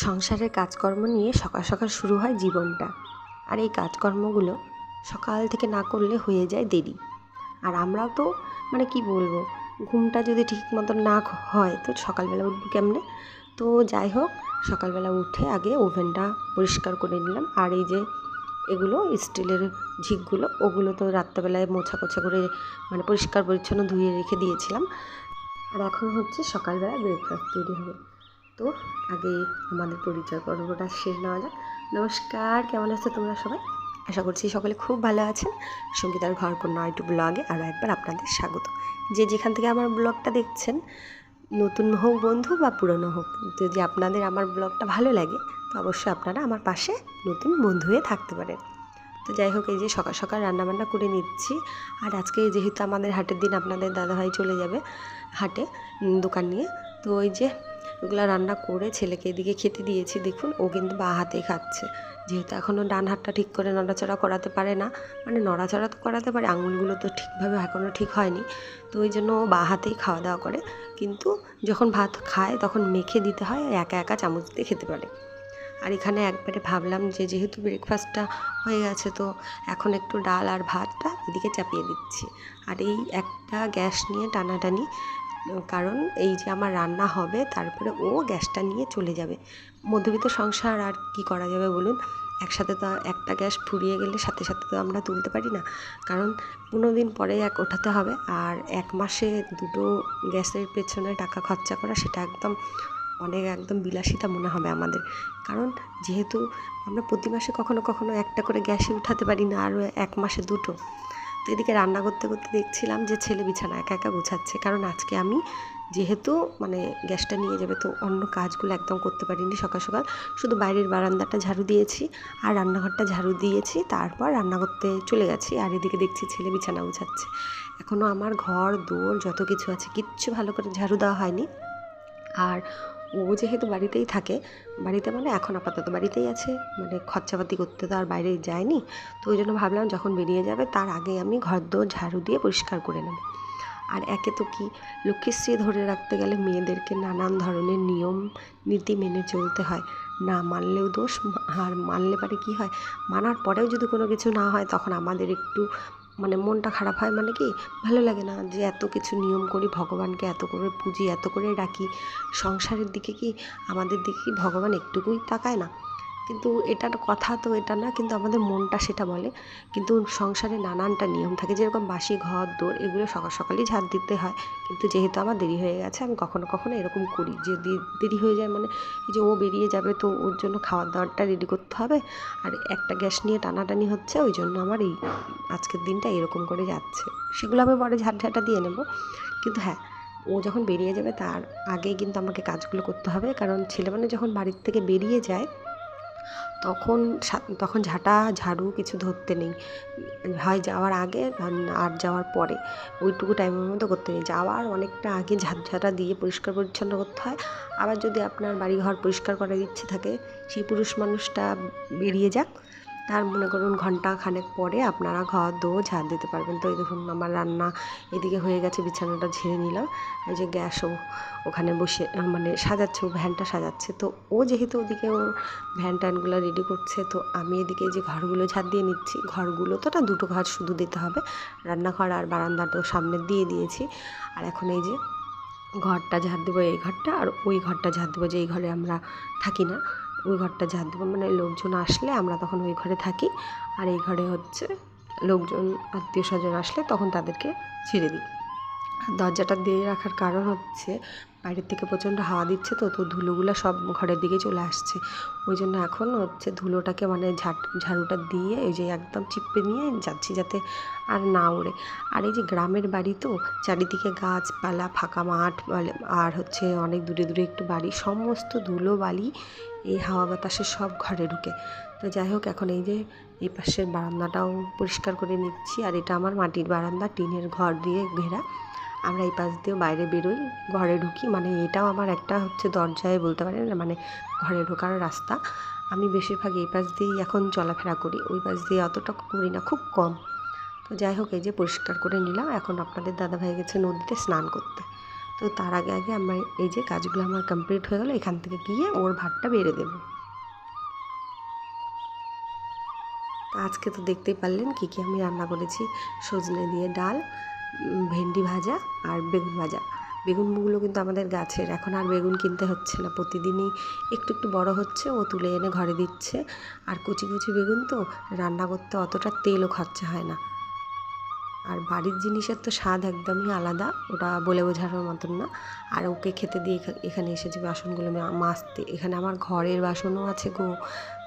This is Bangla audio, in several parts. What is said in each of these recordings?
সংসারের কাজকর্ম নিয়ে সকাল সকাল শুরু হয় জীবনটা। আর এই কাজকর্মগুলো সকাল থেকে না করলে হয়ে যায় দেরি। আর আমরাও তো মানে কি বলব, ঘুমটা যদি ঠিক মতন না হয়, তো সকালবেলা উঠবো কেমনে? তো যাই হোক, সকালবেলা উঠে আগে ওভেনটা পরিষ্কার করে নিলাম। আর এই যে এগুলো স্টিলের ঝিকগুলো, ওগুলো তো রাত্রেবেলায় মোছা কোছা করে মানে পরিষ্কার পরিচ্ছন্ন ধুয়ে রেখে দিয়েছিলাম। আর এখন হচ্ছে সকালবেলা ব্রেকফাস্ট তৈরি হবে। তো আগে আমাদের পরিচয় পর্বটা শেষ নেওয়া যাক। নমস্কার, কেমন আছো তোমরা সবাই? আশা করছি সকলে খুব ভালো আছেন। সঙ্গীতার ঘর কন্যা একটু ব্লগে আরও একবার আপনাদের স্বাগত। যে যেখান থেকে আমার ব্লগটা দেখছেন, নতুন হোক বন্ধু বা পুরনো হোক, যদি আপনাদের আমার ব্লগটা ভালো লাগে, তো অবশ্যই আপনারা আমার পাশে নতুন বন্ধু হয়ে থাকতে পারেন। তো যাই হোক, এই যে সকাল সকাল রান্নাবান্না করে নিচ্ছি। আর আজকে যেহেতু আমাদের হাটের দিন, আপনাদের দাদাভাই চলে যাবে হাটে দোকান নিয়ে। তো ওই যে ওগুলো রান্না করে ছেলেকে এদিকে খেতে দিয়েছি। দেখুন, ও কিন্তু বা হাতেই খাচ্ছে। যেহেতু এখনও ডান হাতটা ঠিক করে নড়াচড়া করাতে পারে না মানে নড়াচড়া তো করাতে পারে, আঙুলগুলো তো ঠিকভাবে এখনও ঠিক হয়নি। তো ওই জন্য ও বা হাতেই খাওয়া দাওয়া করে। কিন্তু যখন ভাত খায়, তখন মেখে দিতে হয় একা একা চামচ দিয়ে খেতে পারে। আর এখানে একবারে ভাবলাম যে যেহেতু ব্রেকফাস্টটা হয়ে গেছে, তো এখন একটু ডাল আর ভাতটা এদিকে চাপিয়ে দিচ্ছি। আর এই একটা গ্যাস নিয়ে টানাটানি কারণ এই যে আমার রান্না হবে, তারপরে ও গ্যাসটা নিয়ে চলে যাবে। মধ্যবিত্ত সংসার আর কি করা যাবে বলুন? একসাথে তো একটা গ্যাস ফুরিয়ে গেলে সাথে সাথে তো আমরা তুলতে পারি না। কারণ পনেরো দিন পরে এক ওঠাতে হবে আর এক মাসে দুটো গ্যাসের পেছনে টাকা খরচা করা, সেটা একদম অনেক একদম বিলাসিতা মনে হবে আমাদের। কারণ যেহেতু আমরা প্রতি মাসে কখনো কখনো একটা করে গ্যাসই উঠাতে পারি না, আরও এক মাসে দুটো। এদিকে রান্না করতে করতে দেখছিলাম যে ছেলে বিছানা একা একা গোছাচ্ছে। কারণ আজকে আমি যেহেতু মানে গ্যাসটা নিয়ে যাবে, তো অন্য কাজগুলো একদম করতে পারিনি সকাল সকাল। শুধু বাইরের বারান্দাটা ঝাড়ু দিয়েছি আর রান্নাঘরটা ঝাড়ু দিয়েছি, তারপর রান্না করতে চলে গেছি আর এদিকে দেখছি ছেলে বিছানা গোছাচ্ছে। এখনও আমার ঘর দৌড় যত কিছু আছে, কিচ্ছু ভালো করে ঝাড়ু দেওয়া হয়নি। আর ও যেহেতু বাড়িতেই থাকে, বাড়িতে মানে এখন আপাতত বাড়িতেই আছে মানে খরচাপাতি করতে তো আর বাইরে যায়নি, তো ওই জন্য ভাবলাম যখন বেরিয়ে যাবে তার আগে আমি ঘর দোর ঝাড়ু দিয়ে পরিষ্কার করে নেব। আর একে তো কি, লক্ষ্মীশ্রী ধরে রাখতে গেলে মেয়েদেরকে নানান ধরনের নিয়ম, নীতি মেনে চলতে হয়। না মানলেও দোষ, আর মানলে পারে কি হয়? মানার পরেও যদি কোনো কিছু না হয়, তখন আমাদের একটু মানে মনটা খারাপ হয় মানে কি ভালো লাগে না যে এত কিছু নিয়ম করি, ভগবানকে এত করে পুজি, এত করে ডাকি সংসারের দিকে কি, আমাদের দিকে কি ভগবান একটুকুই তাকায় না? কিন্তু এটার কথা তো এটা না, কিন্তু আমাদের মনটা সেটা বলে। কিন্তু সংসারে নানানটা নিয়ম থাকে, যেরকম বাসি ঘর দৌড় এগুলো সকাল সকালই ঝাড় দিতে হয়। কিন্তু যেহেতু আমার দেরি হয়ে গেছে, আমি কখনো কখনো এরকম করি। যে দেরি হয়ে যায় মানে যে ও বেরিয়ে যাবে তো ওর জন্য খাবার দাবারটা রেডি করতে হবে। আর একটা গ্যাস নিয়ে টানাটানি হচ্ছে, ওই জন্য আমার এই আজকের দিনটা এরকম করে যাচ্ছে। সেগুলো আমি পরে ঝাড় ঝাঁটা দিয়ে নেব। কিন্তু হ্যাঁ ও যখন বেরিয়ে যাবে তার আগে কিন্তু আমাকে কাজগুলো করতে হবে। কারণ ছেলে মানে যখন বাড়ির থেকে বেরিয়ে যায় তখন তখন ঝাঁটা, ঝাড়ু কিছু ধরতে নেই। হয় যাওয়ার আগে আর- যাওয়ার পরে। ওইটুকু টাইমের মধ্যে করতে নেই। যাওয়ার অনেকটা আগে ঝাঁট, ঝাঁটা দিয়ে পরিষ্কার পরিচ্ছন্ন করতে হয়। আবার যদি আপনার বাড়িঘর পরিষ্কার করার ইচ্ছে থাকে, সেই পুরুষ মানুষটা বেরিয়ে যাক। তার মনে করুন ঘণ্টা খানেক পরে আপনারা ঘর দো ঝাড় দিতে পারবেন। তো এই দেখুন আমার রান্না এদিকে হয়ে গেছে, বিছানাটা ঝেড়ে নিলাম। এই যে গ্যাসও ওখানে বসে মানে সাজাচ্ছে, ও ভ্যানটা সাজাচ্ছে। তো ও যেহেতু ওদিকে ওর ভ্যান ট্যানগুলো রেডি করছে, তো আমি এদিকে যে ঘরগুলো ঝাড় দিয়ে নিচ্ছি। ঘরগুলো তো না, দুটো ঘর শুধু দিতে হবে। রান্নাঘর আর বারান্দাটাও সামনে দিয়ে দিয়েছি। আর এখন এই যে ঘরটা ঝাড় দেবো, এই ঘরটা। আর ওই ঘরটা ঝাড় দেবো যে এই ঘরে আমরা থাকি না। ওই ঘরটা ঝাঁট দেবো। মানে লোকজন আসলে আমরা তখন ওই ঘরে থাকি আর এই ঘরে হচ্ছে লোকজন, আত্মীয় স্বজন আসলে তখন তাদেরকে ছেড়ে দিই। দরজাটা দিয়ে রাখার কারণ হচ্ছে বাইরের থেকে প্রচণ্ড হাওয়া দিচ্ছে তো তো ধুলোগুলো সব ঘরের দিকে চলে আসছে। ওই জন্য এখন হচ্ছে ধুলোটাকে মানে ঝাট, ঝাড়ুটা দিয়ে ওই যে একদম চিপে নিয়ে যাচ্ছি যাতে আর না ওড়ে। আর এই যে গ্রামের বাড়ি তো, চারিদিকে গাছপালা, ফাঁকা মাঠ, আর হচ্ছে অনেক দূরে দূরে একটু বাড়ি, সমস্ত ধুলো, বালি, এই হাওয়া বাতাসে সব ঘরে ঢুকে। তো যাই হোক, এখন এই যে এই পাশের বারান্দাটাও পরিষ্কার করে নিচ্ছি। আর এটা আমার মাটির বারান্দা, টিনের ঘর দিয়ে ঘেরা। আমরা এই পাশ দিয়েও বাইরে বেরোই, ঘরে ঢুকি। মানে এটাও আমার একটা হচ্ছে দরজায় বলতে পারেন মানে ঘরে ঢোকার রাস্তা। আমি বেশিরভাগ এই পাশ দিয়েই এখন চলাফেরা করি, ওই পাশ দিয়ে অতটা করি না, খুব কম। তো যাই হোক, এই যে পরিষ্কার করে নিলাম, এখন আপনাদের দাদাভাই গেছে নদীতে স্নান করতে। তো তার আগে আগে আমার এই যে কাজগুলো আমার কমপ্লিট হয়ে গেলো, এখান থেকে গিয়ে ওর ভাতটা বেড়ে দেবো। আজকে তো দেখতেই পারলেন কী কী আমি রান্না করেছি, সজনে দিয়ে ডাল ভেন্ডি ভাজা আর বেগুন ভাজা। বেগুনগুলো কিন্তু আমাদের গাছের। এখন আর বেগুন কিনতে হচ্ছে না। প্রতিদিনই একটু একটু বড় হচ্ছে, ও তুলে এনে ঘরে দিচ্ছে। আর কুচি কুচি বেগুন তো রান্না করতে অতটা তেলও খরচা হয় না। আর বাড়ির জিনিসের তো স্বাদ একদমই আলাদা, ওটা বলে বোঝানোর মতন না। আর ওকে খেতে দিয়ে এখা- এখানে এসেছি বাসনগুলো মাজতে। এখানে আমার ঘরের বাসনও আছে গো,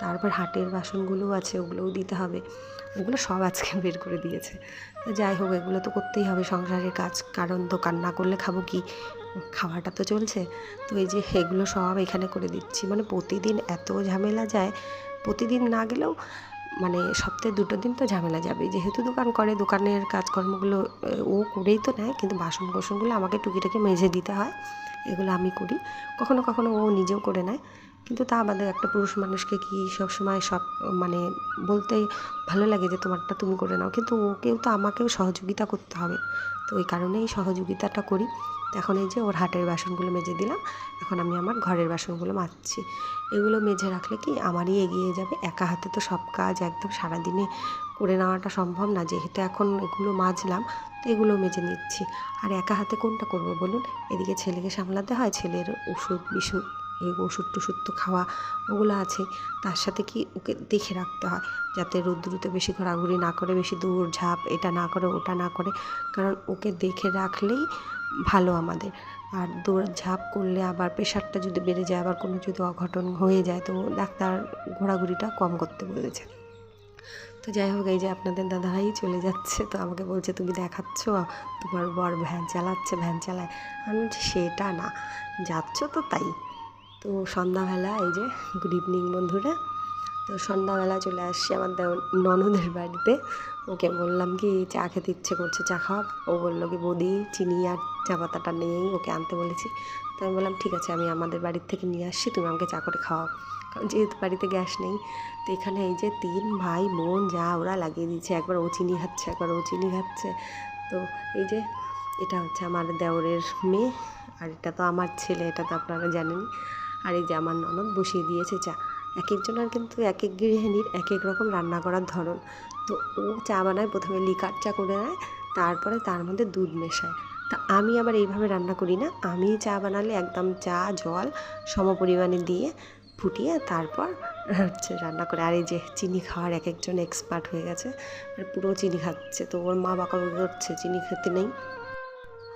তারপর হাটের বাসনগুলোও আছে, ওগুলোও দিতে হবে। ওগুলো সব আজকে বের করে দিয়েছে। যাই হোক, এগুলো তো করতেই হবে সংসারের কাজ। কারণ দোকান না করলে খাব কি? খাওয়াটা তো চলছে। তো এই যে এগুলো সব এখানে করে দিচ্ছি। মানে প্রতিদিন এত ঝামেলা যায়, প্রতিদিন না গেলেও মানে সপ্তাহে দুটো দিন তো ঝামেলা যাবে যেহেতু দোকান করে, দোকানের কাজকর্মগুলো ও করেই তো নেয়, কিন্তু বাসন কোসনগুলো আমাকে টুকিটাকি মেঝে দিতে হয়। এগুলো আমি করি। কখনো কখনো ও নিজেও করে নেয়। কিন্তু তা বাদে একটা পুরুষ মানুষকে কি সব সময় সব মানে বলতেই ভালো লাগে যে তোমারটা তুমি করে নাও? কিন্তু ওকেও তো আমাকেও সহযোগিতা করতে হবে। তো ওই কারণেই সহযোগিতাটা করি। এখন এই যে ওর হাটের বাসনগুলো মেজে দিলাম। এখন আমি আমার ঘরের বাসনগুলো মাজছি। এগুলো মেজে রাখলে কি আমারই এগিয়ে যাবে? একা হাতে তো সব কাজ একদম সারাদিনে করে নেওয়াটা সম্ভব না। যেহেতু এখন এগুলো মাজলাম, তো এগুলো মেজে নিচ্ছি। আর একা হাতে কোনটা করব বলুন? এদিকে ছেলেকে সামলাতে হয়, ছেলের ওষুধ বিশুধ এই ওষুধ টষুধ তো খাওয়া ওগুলো আছে। তার সাথে কি ওকে দেখে রাখতে হয় যাতে রোদ্রুতে বেশি ঘোরাঘুরি না করে, বেশি দৌড় ঝাঁপ এটা না করে, ওটা না করে। কারণ ওকে দেখে রাখলেই ভালো আমাদের। আর দৌড় ঝাঁপ করলে আবার প্রেশারটা যদি বেড়ে যায়, আবার কোনো যদি অঘটন হয়ে যায়, তো ডাক্তার ঘোরাঘুরিটা কম করতে বলেছে। তো যাই হোক, এই যে আপনাদের দাদাভাই চলে যাচ্ছে, তো আমাকে বলছে, তুমি দেখাচ্ছ? তোমার বর ভ্যান চালাচ্ছে, ভ্যান চালায়। আমি সেটা না। যাচ্ছ তো তাই। তো সন্ধ্যাবেলা, এই যে গুড ইভিনিং বন্ধুরা। তো সন্ধ্যাবেলা চলে আসছি আমার ননদের বাড়িতে। ওকে বললাম কি, চা খেতে ইচ্ছে করছে, চা খাওয়া ও বলল কি, বৌদি, চিনি আর চা পাতাটা নেই, ওকে আনতে বলেছি। তো আমি বললাম, ঠিক আছে, আমি আমাদের বাড়ির থেকে নিয়ে আসছি, তুমি আমাকে চা করে খাওয়াও। কারণ যেহেতু বাড়িতে গ্যাস নেই, তো এখানে এই যে তিন ভাই বোন যা ওরা লাগিয়ে দিচ্ছে একবার ও চিনি খাচ্ছে, একবার ও চিনি খাচ্ছে। তো এই যে, এটা হচ্ছে আমার দেওরের মেয়ে, আর এটা তো আমার ছেলে, এটা তো আপনারা জানেন আর এই যে আমার ননদ বসিয়ে দিয়েছে চা। এক একজনের কিন্তু এক এক গৃহিণীর এক এক রকম রান্না করার ধরন। তো ও চা বানায়, প্রথমে লিকার চা করে নেয়, তারপরে তার মধ্যে দুধ মেশায়। তা আমি আবার এইভাবে রান্না করি না। আমি চা বানালে একদম চা, জল সম পরিমাণে দিয়ে ফুটিয়ে তারপর হচ্ছে রান্না করে। আর এই যে চিনি খাওয়ার এক একজন এক্সপার্ট হয়ে গেছে। পুরো চিনি খাচ্ছে। তো ওর মা বাবা করছে চিনি খেতে নেই।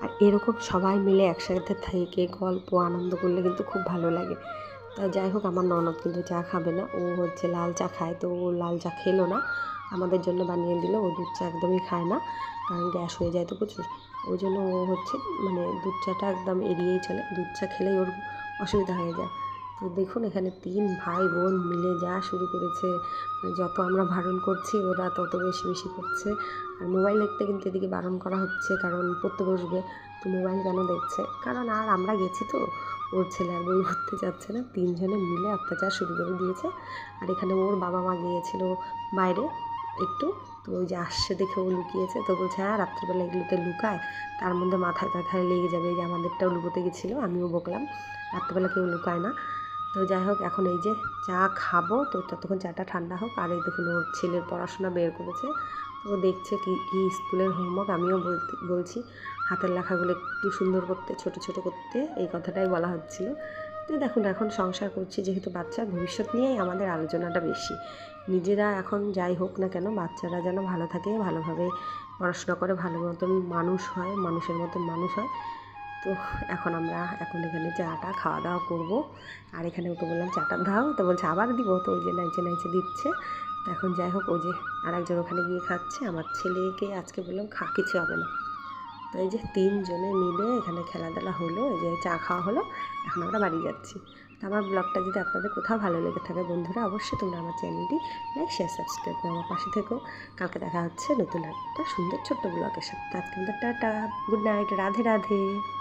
আর এরকম সবাই মিলে একসাথে থেকে গল্প, আনন্দ করলে কিন্তু খুব ভালো লাগে। তা যাই হোক, আমার ননদ কিন্তু চা খাবে না। ও হচ্ছে লাল চা খায়, তো ও লাল চা খেলো না। আমাদের জন্য বানিয়ে দিল, ও দুধ চা একদমই খায় না, কারণ গ্যাস হয়ে যায় তো প্রচুর। ওই জন্য ও হচ্ছে মানে দুধ চাটা একদম এড়িয়েই চলে। দুধ চা খেলেই ওর অসুবিধা হয়ে যায়। তো দেখুন, এখানে তিন ভাই বোন মিলে যা শুরু করেছে, যত আমরা বারণ করছি, ওরা তত বেশি বেশি করছে। আর মোবাইল দেখতে কিন্তু এদিকে বারণ করা হচ্ছে, কারণ পড়তে বসবে, তো মোবাইল কেন দেখছে? কারণ আর আমরা গেছি তো, ওর ছেলে আর বই ঘুরতে যাচ্ছে না, তিনজনে মিলে অত্যাচার শুরু করে দিয়েছে। আর এখানে ওর বাবা মা গিয়েছিল বাইরে একটু, তো ওই যে আসছে দেখে ও লুকিয়েছে, তো বলছে হ্যাঁ রাত্রিবেলা এগুলোতে লুকায়, তার মধ্যে মাথায় টাথায় লেগে যাবে যে আমাদেরটাও লুকোতে গেছিল, আমিও বকলাম, রাত্রিবেলা কেউ লুকায় না। তো যাই হোক, এখন এই যে চা খাব। তো ততক্ষণ চাটা ঠান্ডা হোক। আর এই দেখুন, ওর ছেলের পড়াশোনা বের করেছে। তো দেখছে কি কি স্কুলের হোমওয়ার্ক আমিও বলছি, হাতের লেখাগুলো একটু সুন্দর করতে, ছোট ছোট করতে, এই কথাটাই বলা হচ্ছিল। তো দেখুন, এখন সংসার করছি, যেহেতু বাচ্চার ভবিষ্যৎ নিয়েই আমাদের আলোচনাটা বেশি। নিজেরা এখন যাই হোক না কেন, বাচ্চারা যেন ভালো থাকে, ভালোভাবে পড়াশোনা করে, ভালো মতন মানুষ হয়, মানুষের মতন মানুষ হয়। তো এখন আমরা এখন এখানে চাটা খাওয়া দাওয়া করব। আর এখানে ওকে বললাম, চাটা দাও। তো বলছে, আবার দিব? তো ওই যে নাইচে নাইচে দিচ্ছে। তো এখন যাই হোক, ওই যে আর একজন ওখানে গিয়ে খাচ্ছে। আমার ছেলেকে আজকে বললাম, খা, কিছু হবে না। তো এই যে তিনজনে মিলে এখানে খেলাধুলা হলো, এই যে চা খাওয়া হলো। এখন আমরা বাড়ি যাচ্ছি। তো আমার ব্লগটা যদি আপনাদের কোথাও ভালো লেগে থাকে বন্ধুরা, অবশ্যই তোমরা আমার চ্যানেলটি লাইক, শেয়ার, সাবস্ক্রাইব করে আমার পাশে থেকো। কালকে দেখা হচ্ছে নতুন একটা সুন্দর ছোট্ট ব্লগের সাথে। আজকে tata, good night, Radhe Radhe.